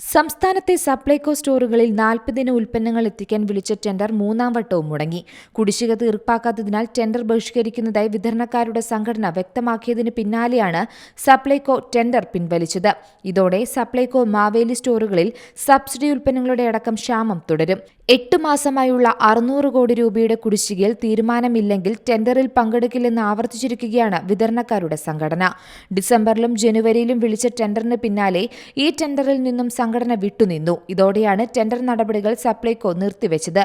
സംസ്ഥാനത്തെ സപ്ലൈകോ സ്റ്റോറുകളിൽ നാൽപ്പതിന് ഉൽപ്പന്നങ്ങൾ എത്തിക്കാൻ വിളിച്ച ടെൻഡർ മൂന്നാം വട്ടവും മുടങ്ങി. കുടിശ്ശിക തീർപ്പാക്കാത്തതിനാൽ ടെൻഡർ ബഹിഷ്കരിക്കുന്നതായി വിതരണക്കാരുടെ സംഘടന വ്യക്തമാക്കിയതിന് പിന്നാലെയാണ് സപ്ലൈകോ ടെൻഡർ പിൻവലിച്ചത്. ഇതോടെ സപ്ലൈകോ മാവേലി സ്റ്റോറുകളിൽ സബ്സിഡി ഉൽപ്പന്നങ്ങളുടെ അടക്കം ക്ഷാമം തുടരും. എട്ട് മാസമായുള്ള അറുന്നൂറ് കോടി രൂപയുടെ കുടിശ്ശികയിൽ തീരുമാനമില്ലെങ്കിൽ ടെൻഡറിൽ പങ്കെടുക്കില്ലെന്ന് ആവർത്തിച്ചിരിക്കുകയാണ് വിതരണക്കാരുടെ സംഘടന. ഡിസംബറിലും ജനുവരിയിലും വിളിച്ച ടെൻഡറിന് പിന്നാലെ ഈ ടെൻഡറിൽ നിന്നും സംഘടന വിട്ടുനിന്നു. ഇതോടെയാണ് ടെൻഡർ നടപടികൾ സപ്ലൈകോ നിർത്തിവെച്ചത്.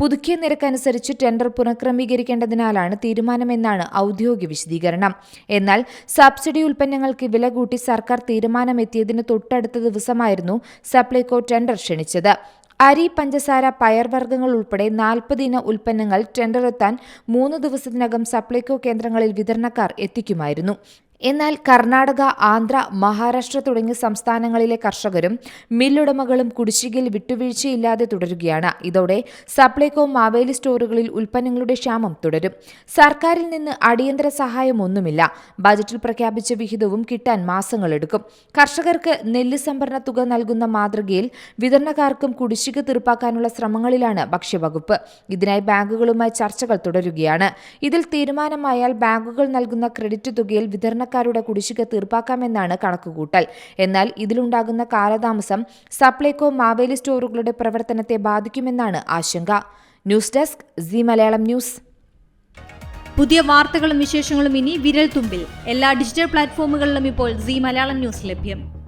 പുതുക്കിയ നിരക്കനുസരിച്ച് ടെൻഡർ പുനഃക്രമീകരിക്കേണ്ടതിനാലാണ് തീരുമാനമെന്നാണ് ഔദ്യോഗിക വിശദീകരണം. എന്നാൽ സബ്സിഡി ഉൽപ്പന്നങ്ങൾക്ക് വില കൂട്ടി സർക്കാർ തീരുമാനമെത്തിയതിന് തൊട്ടടുത്ത ദിവസമായിരുന്നു സപ്ലൈകോ ടെൻഡർ ക്ഷണിച്ചത്. അരി പഞ്ചസാര പയർവർഗങ്ങൾ ഉൾപ്പെടെ നാൽപ്പത് ഇന ഉൽപ്പന്നങ്ങൾ ടെൻഡർ എത്താൻ മൂന്ന് ദിവസത്തിനകം സപ്ലൈകോ കേന്ദ്രങ്ങളിൽ വിതരണക്കാർ എത്തിക്കുമായിരുന്നു. എന്നാൽ കർണാടക ആന്ധ്ര മഹാരാഷ്ട്ര തുടങ്ങിയ സംസ്ഥാനങ്ങളിലെ കർഷകരും മില്ലുടമകളും കുടിശ്ശികയിൽ വിട്ടുവീഴ്ചയില്ലാതെ തുടരുകയാണ്. ഇതോടെ സപ്ലൈകോ മാവേലി സ്റ്റോറുകളിൽ ഉൽപ്പന്നങ്ങളുടെ ക്ഷാമം തുടരും. സർക്കാരിൽ നിന്ന് അടിയന്തര സഹായമൊന്നുമില്ല. ബജറ്റിൽ പ്രഖ്യാപിച്ച വിഹിതവും കിട്ടാൻ മാസങ്ങളെടുക്കും കർഷകർക്ക് നെല്ല് സംഭരണ തുക നൽകുന്ന മാതൃകയിൽ വിതരണക്കാർക്കും കുടിശ്ശിക തീർപ്പാക്കാനുള്ള ശ്രമങ്ങളിലാണ് ഭക്ഷ്യവകുപ്പ്. ഇതിനായി ബാങ്കുകളുമായി ചർച്ചകൾ തുടരുകയാണ്. ഇതിൽ തീരുമാനമായാൽ ബാങ്കുകൾ നൽകുന്ന ക്രെഡിറ്റ് തുകയിൽ വിതരണക്കാരുടെ കുടിശ്ശിക തീർപ്പാക്കാമെന്നാണ് കണക്കുകൂട്ടൽ. എന്നാൽ ഇതിലുണ്ടാകുന്ന കാലതാമസം സപ്ലൈകോ മാവേലി സ്റ്റോറുകളുടെ പ്രവർത്തനത്തെ ബാധിക്കുമെന്നാണ് ആശങ്ക. News desk C Malayalam news. പുതിയ വാർത്തകളും വിശേഷങ്ങളും ഇനി വിരൽ തുമ്പിൽ. എല്ലാ ഡിജിറ്റൽ പ്ലാറ്റ്ഫോമുകളിലും ഇപ്പോൾ സി മലയാളം ന്യൂസ് ലഭ്യം.